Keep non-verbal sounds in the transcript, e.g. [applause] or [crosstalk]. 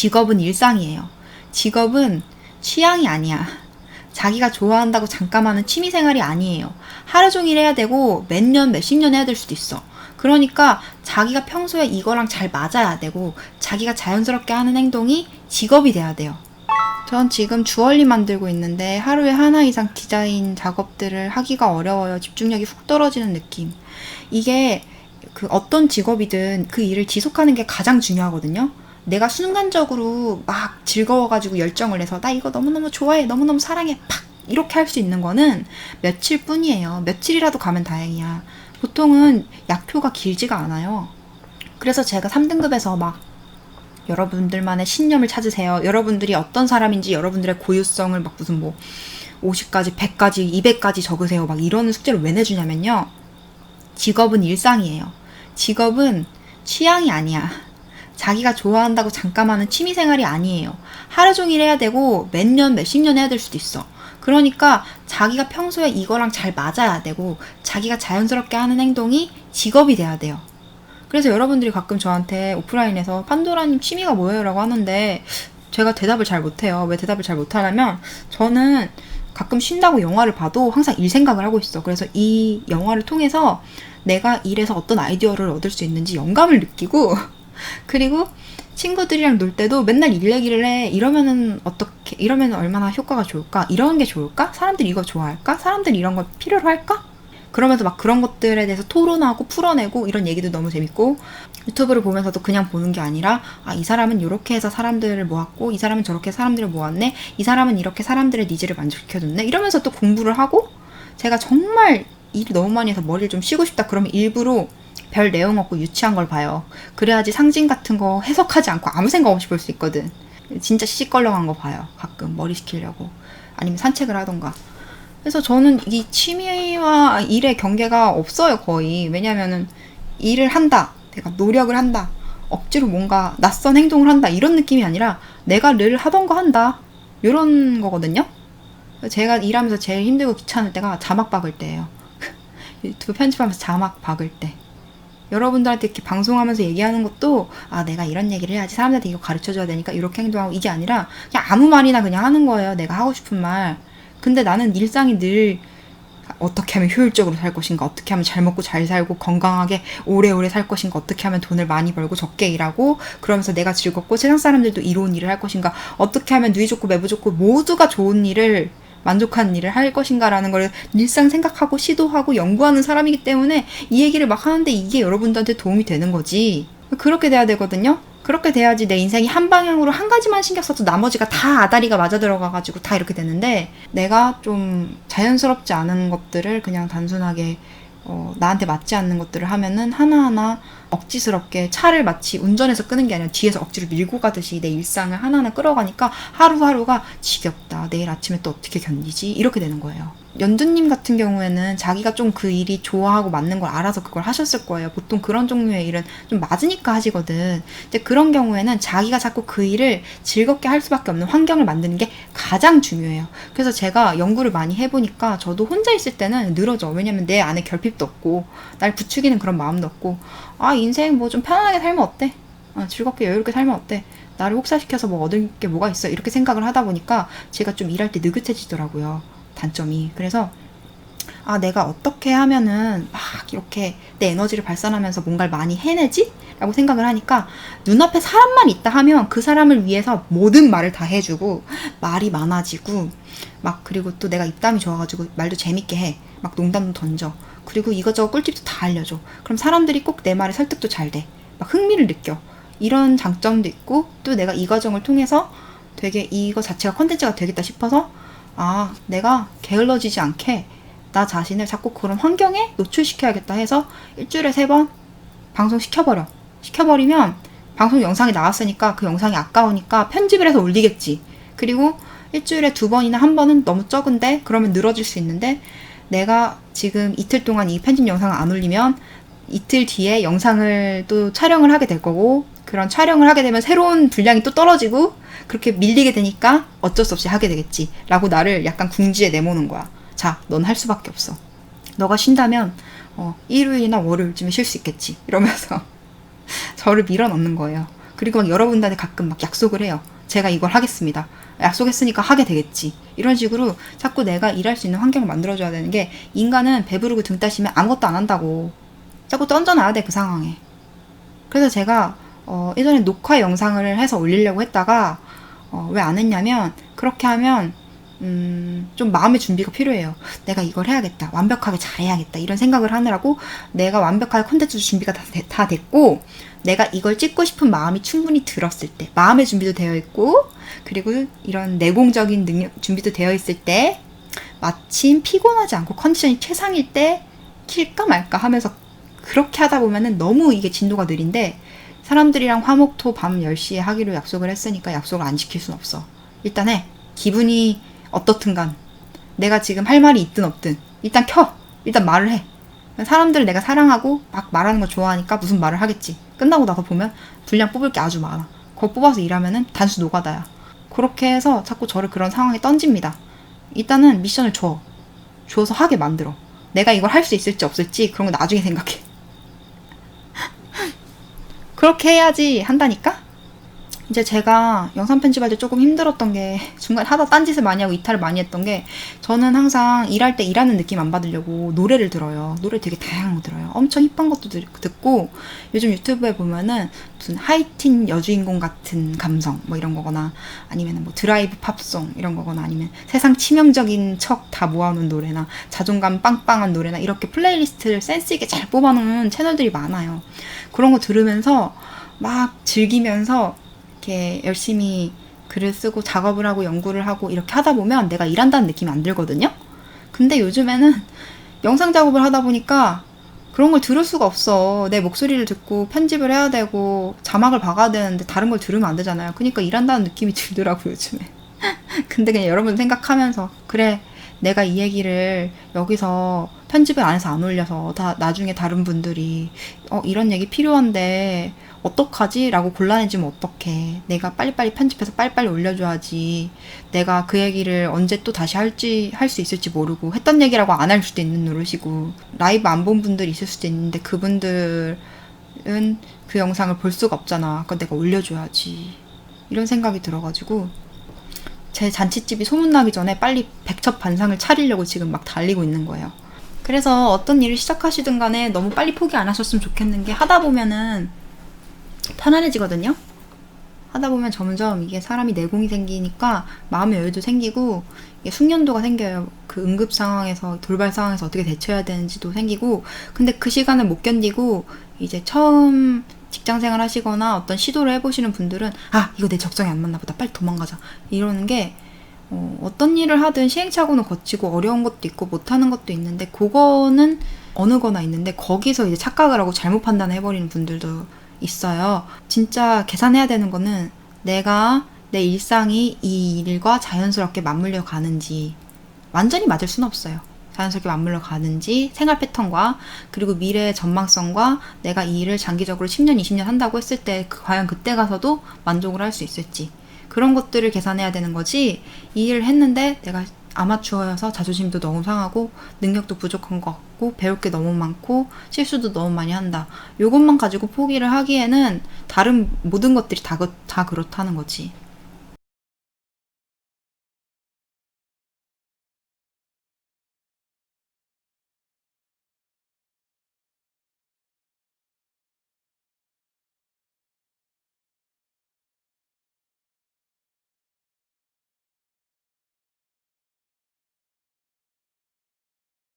직업은 일상이에요. 직업은 취향이 아니야. 자기가 좋아한다고 잠깐 하는 취미 생활이 아니에요. 하루 종일 해야 되고 몇 년, 몇십 년 해야 될 수도 있어. 그러니까 자기가 평소에 이거랑 잘 맞아야 되고 자기가 자연스럽게 하는 행동이 직업이 돼야 돼요. 전 지금 주얼리 만들고 있는데 하루에 하나 이상 디자인 작업들을 하기가 어려워요. 집중력이 훅 떨어지는 느낌. 이게 그 어떤 직업이든 그 일을 지속하는 게 가장 중요하거든요. 내가 순간적으로 막 즐거워가지고 열정을 내서 나 이거 너무너무 좋아해, 너무너무 사랑해, 팍! 이렇게 할 수 있는 거는 며칠 뿐이에요. 며칠이라도 가면 다행이야. 보통은 약표가 길지가 않아요. 그래서 제가 3등급에서 막 여러분들만의 신념을 찾으세요. 여러분들이 어떤 사람인지 여러분들의 고유성을 막 무슨 뭐 50까지, 100까지, 200까지 적으세요. 막 이런 숙제를 왜 내주냐면요. 직업은 일상이에요. 직업은 취향이 아니야. 자기가 좋아한다고 잠깐 하는 취미 생활이 아니에요. 하루 종일 해야 되고 몇 년, 몇십 년 해야 될 수도 있어. 그러니까 자기가 평소에 이거랑 잘 맞아야 되고 자기가 자연스럽게 하는 행동이 직업이 돼야 돼요. 그래서 여러분들이 가끔 저한테 오프라인에서 판도라님 취미가 뭐예요? 라고 하는데 제가 대답을 잘 못해요. 왜 대답을 잘 못하냐면 저는 가끔 쉰다고 영화를 봐도 항상 일 생각을 하고 있어. 그래서 이 영화를 통해서 내가 일에서 어떤 아이디어를 얻을 수 있는지 영감을 느끼고 그리고 친구들이랑 놀 때도 맨날 일 얘기를 해. 이러면은 어떻게, 이러면 얼마나 효과가 좋을까? 이런 게 좋을까? 사람들이 이거 좋아할까? 사람들이 이런 거 필요로 할까? 그러면서 막 그런 것들에 대해서 토론하고 풀어내고 이런 얘기도 너무 재밌고 유튜브를 보면서도 그냥 보는 게 아니라 아 이 사람은 이렇게 해서 사람들을 모았고 이 사람은 저렇게 사람들을 모았네 이 사람은 이렇게 사람들의 니즈를 만족시켜줬네 이러면서 또 공부를 하고 제가 정말 일을 너무 많이 해서 머리를 좀 쉬고 싶다 그러면 일부러 별 내용 없고 유치한 걸 봐요. 그래야지 상징 같은 거 해석하지 않고 아무 생각 없이 볼 수 있거든. 진짜 시시껄렁한 거 봐요. 가끔 머리 식히려고. 아니면 산책을 하던가. 그래서 저는 이 취미와 일의 경계가 없어요, 거의. 왜냐면은 일을 한다. 내가 노력을 한다. 억지로 뭔가 낯선 행동을 한다. 이런 느낌이 아니라 내가 늘 하던 거 한다. 이런 거거든요. 제가 일하면서 제일 힘들고 귀찮을 때가 자막 박을 때예요. [laughs] 유튜브 편집하면서 자막 박을 때. 여러분들한테 이렇게 방송하면서 얘기하는 것도 아 내가 이런 얘기를 해야지 사람들한테 이거 가르쳐줘야 되니까 이렇게 행동하고 이게 아니라 그냥 아무 말이나 그냥 하는 거예요. 내가 하고 싶은 말. 근데 나는 일상이 늘 어떻게 하면 효율적으로 살 것인가 어떻게 하면 잘 먹고 잘 살고 건강하게 오래오래 살 것인가 어떻게 하면 돈을 많이 벌고 적게 일하고 그러면서 내가 즐겁고 세상 사람들도 이로운 일을 할 것인가 어떻게 하면 누이 좋고 매부 좋고 모두가 좋은 일을 만족한 일을 할 것인가라는 걸 일상 생각하고 시도하고 연구하는 사람이기 때문에 이 얘기를 막 하는데 이게 여러분들한테 도움이 되는 거지. 그렇게 돼야 되거든요. 그렇게 돼야지 내 인생이 한 방향으로 한 가지만 신경 써도 나머지가 다 아다리가 맞아 들어가가지고 다 이렇게 되는데 내가 좀 자연스럽지 않은 것들을 그냥 단순하게 어, 나한테 맞지 않는 것들을 하면은 하나하나 억지스럽게 차를 마치 운전해서 끄는 게 아니라 뒤에서 억지로 밀고 가듯이 내 일상을 하나하나 끌어가니까 하루하루가 지겹다. 내일 아침에 또 어떻게 견디지? 이렇게 되는 거예요. 연두님 같은 경우에는 자기가 좀 그 일이 좋아하고 맞는 걸 알아서 그걸 하셨을 거예요. 보통 그런 종류의 일은 좀 맞으니까 하시거든. 근데 그런 경우에는 자기가 자꾸 그 일을 즐겁게 할 수밖에 없는 환경을 만드는 게 가장 중요해요. 그래서 제가 연구를 많이 해보니까 저도 혼자 있을 때는 늘어져. 왜냐면 내 안에 결핍 도 없고, 날 부추기는 그런 마음도 없고, 아, 인생 뭐 좀 편안하게 살면 어때? 어, 즐겁게 여유롭게 살면 어때? 나를 혹사시켜서 뭐 얻을 게 뭐가 있어? 이렇게 생각을 하다 보니까 제가 좀 일할 때 느긋해지더라고요. 단점이. 그래서 아, 내가 어떻게 하면은 막 이렇게 내 에너지를 발산하면서 뭔가를 많이 해내지? 라고 생각을 하니까 눈앞에 사람만 있다 하면 그 사람을 위해서 모든 말을 다 해주고 말이 많아지고 막 그리고 또 내가 입담이 좋아가지고 말도 재밌게 해. 막 농담도 던져. 그리고 이것저것 꿀팁도 다 알려줘. 그럼 사람들이 꼭 내 말에 설득도 잘 돼. 막 흥미를 느껴. 이런 장점도 있고 또 내가 이 과정을 통해서 되게 이거 자체가 컨텐츠가 되겠다 싶어서 아 내가 게을러지지 않게 나 자신을 자꾸 그런 환경에 노출시켜야겠다 해서 일주일에 세 번 방송 시켜버려. 시켜버리면 방송 영상이 나왔으니까 그 영상이 아까우니까 편집을 해서 올리겠지. 그리고 일주일에 두 번이나 한 번은 너무 적은데 그러면 늘어질 수 있는데 내가 지금 이틀 동안 이 편집 영상을 안 올리면 이틀 뒤에 영상을 또 촬영을 하게 될 거고 그런 촬영을 하게 되면 새로운 분량이 또 떨어지고 그렇게 밀리게 되니까 어쩔 수 없이 하게 되겠지. 라고 나를 약간 궁지에 내모는 거야. 자 넌 할 수밖에 없어. 너가 쉰다면 어, 일요일이나 월요일쯤에 쉴 수 있겠지. 이러면서 [laughs] 저를 밀어넣는 거예요. 그리고 막 여러분들한테 가끔 막 약속을 해요. 제가 이걸 하겠습니다. 약속했으니까 하게 되겠지. 이런 식으로 자꾸 내가 일할 수 있는 환경을 만들어줘야 되는 게 인간은 배부르고 등 따시면 아무것도 안 한다고. 자꾸 던져놔야 돼, 그 상황에. 그래서 제가 어, 예전에 녹화 영상을 해서 올리려고 했다가 어, 왜 안 했냐면 그렇게 하면 음, 좀 마음의 준비가 필요해요. 내가 이걸 해야겠다. 완벽하게 잘해야겠다. 이런 생각을 하느라고 내가 완벽하게 콘텐츠 준비가 다, 되- 다 됐고 내가 이걸 찍고 싶은 마음이 충분히 들었을 때 마음의 준비도 되어 있고 그리고 이런 내공적인 능력 준비도 되어 있을 때 마침 피곤하지 않고 컨디션이 최상일 때 킬까 말까 하면서 그렇게 하다 보면은 너무 이게 진도가 느린데 사람들이랑 화목토 밤 10시에 하기로 약속을 했으니까 약속을 안 지킬 순 없어. 일단 해. 기분이 어떻든 간. 내가 지금 할 말이 있든 없든. 일단 켜. 일단 말을 해. 사람들을 내가 사랑하고 막 말하는 거 좋아하니까 무슨 말을 하겠지. 끝나고 나서 보면 분량 뽑을 게 아주 많아. 그거 뽑아서 일하면은 단수 노가다야. 그렇게 해서 자꾸 저를 그런 상황에 던집니다. 일단은 미션을 줘. 줘서 하게 만들어. 내가 이걸 할 수 있을지 없을지 그런 거 나중에 생각해. [laughs] 그렇게 해야지 한다니까? 이제 제가 영상 편집할 때 조금 힘들었던 게 [laughs] 중간에 하다 딴짓을 많이 하고 이탈을 많이 했던 게 저는 항상 일할 때 일하는 느낌 안 받으려고 노래를 들어요. 노래 되게 다양한 거 들어요. 엄청 힙한 것도 들- 듣고 요즘 유튜브에 보면은 무슨 하이틴 여주인공 같은 감성 뭐 이런 거거나 아니면 뭐 드라이브 팝송 이런 거거나 아니면 세상 치명적인 척 다 모아놓은 노래나 자존감 빵빵한 노래나 이렇게 플레이리스트를 센스 있게 잘 뽑아놓은 채널들이 많아요. 그런 거 들으면서 막 즐기면서 이렇게 열심히 글을 쓰고 작업을 하고 연구를 하고 이렇게 하다 보면 내가 일한다는 느낌이 안 들거든요. 근데 요즘에는 영상 작업을 하다 보니까 그런 걸 들을 수가 없어. 내 목소리를 듣고 편집을 해야 되고 자막을 박아야 되는데 다른 걸 들으면 안 되잖아요. 그러니까 일한다는 느낌이 [laughs] 들더라고 요즘에. [laughs] 근데 그냥 여러분 생각하면서 그래 내가 이 얘기를 여기서 편집을 안 해서 안 올려서 다 나중에 다른 분들이 어 이런 얘기 필요한데 어떡하지? 라고 곤란해지면 어떡해. 내가 빨리빨리 편집해서 빨리빨리 올려줘야지. 내가 그 얘기를 언제 또 다시 할지, 할 수 있을지 모르고, 했던 얘기라고 안 할 수도 있는 노릇이고, 라이브 안 본 분들이 있을 수도 있는데, 그분들은 그 영상을 볼 수가 없잖아. 그러니까 내가 올려줘야지. 이런 생각이 들어가지고, 제 잔치집이 소문나기 전에 빨리 백첩 반상을 차리려고 지금 막 달리고 있는 거예요. 그래서 어떤 일을 시작하시든 간에 너무 빨리 포기 안 하셨으면 좋겠는 게 하다 보면은 편안해지거든요. 하다 보면 점점 이게 사람이 내공이 생기니까 마음의 여유도 생기고 이게 숙련도가 생겨요. 그 응급 상황에서 돌발 상황에서 어떻게 대처해야 되는지도 생기고 근데 그 시간을 못 견디고 이제 처음 직장 생활 하시거나 어떤 시도를 해보시는 분들은 아 이거 내 적성에 안 맞나 보다 빨리 도망가자 이러는 게 어, 어떤 일을 하든 시행착오는 거치고 어려운 것도 있고 못하는 것도 있는데 그거는 어느 거나 있는데 거기서 이제 착각을 하고 잘못 판단해버리는 분들도 있어요. 진짜 계산해야 되는 거는 내가 내 일상이 이 일과 자연스럽게 맞물려 가는지 완전히 맞을 수는 없어요. 자연스럽게 맞물려 가는지 생활 패턴과 그리고 미래의 전망성과 내가 이 일을 장기적으로 10년, 20년 한다고 했을 때 그- 과연 그때 가서도 만족을 할 수 있을지 그런 것들을 계산해야 되는 거지 이 일을 했는데 내가 아마추어여서 자존심도 너무 상하고 능력도 부족한 것 같고 배울 게 너무 많고 실수도 너무 많이 한다. 요것만 가지고 포기를 하기에는 다른 모든 것들이 다, 그- 다 그렇다는 거지.